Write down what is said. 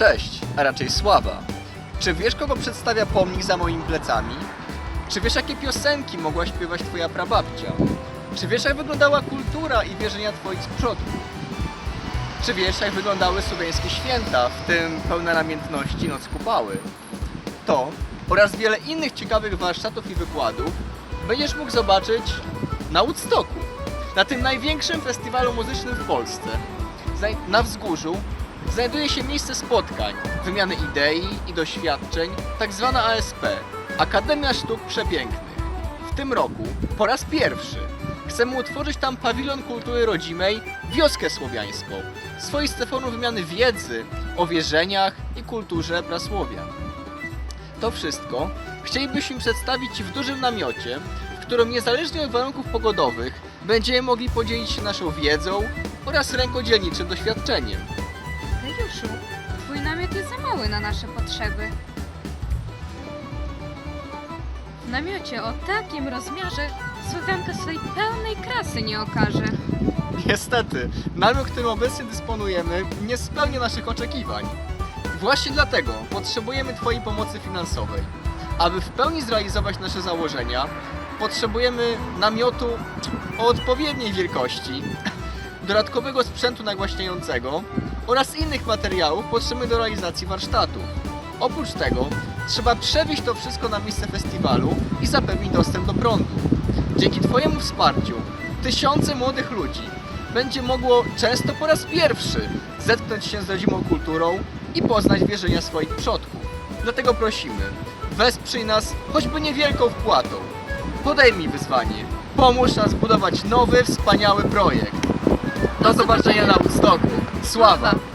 Cześć, a raczej sława. Czy wiesz, kogo przedstawia pomnik za moimi plecami? Czy wiesz, jakie piosenki mogła śpiewać twoja prababcia? Czy wiesz, jak wyglądała kultura i wierzenia twoich przodków? Czy wiesz, jak wyglądały słowiańskie święta, w tym pełne namiętności Noc Kupały? To oraz wiele innych ciekawych warsztatów i wykładów będziesz mógł zobaczyć na Woodstocku, na tym największym festiwalu muzycznym w Polsce. Na wzgórzu znajduje się miejsce spotkań, wymiany idei i doświadczeń, tak zwana ASP Akademia Sztuk Przepięknych. W tym roku po raz pierwszy chcemy utworzyć tam pawilon kultury rodzimej, wioskę słowiańską, swoiste forum wymiany wiedzy o wierzeniach i kulturze prasłowian. To wszystko chcielibyśmy przedstawić Ci w dużym namiocie, w którym niezależnie od warunków pogodowych będziemy mogli podzielić się naszą wiedzą oraz rękodzielniczym doświadczeniem. Rejusiu, twój namiot jest za mały na nasze potrzeby. W namiocie o takim rozmiarze Słowianka swej pełnej krasy nie okaże. Niestety, namiot, którym obecnie dysponujemy, nie spełnia naszych oczekiwań. Właśnie dlatego potrzebujemy Twojej pomocy finansowej. Aby w pełni zrealizować nasze założenia, potrzebujemy namiotu o odpowiedniej wielkości, dodatkowego sprzętu nagłaśniającego oraz innych materiałów potrzebnych do realizacji warsztatów. Oprócz tego trzeba przewieźć to wszystko na miejsce festiwalu i zapewnić dostęp do prądu. Dzięki Twojemu wsparciu tysiące młodych ludzi będzie mogło często po raz pierwszy zetknąć się z rodzimą kulturą i poznać wierzenia swoich przodków. Dlatego prosimy, wesprzyj nas choćby niewielką wpłatą. Podejmij wyzwanie. Pomóż nas budować nowy, wspaniały projekt. Do zobaczenia na Woodstocku. Sława!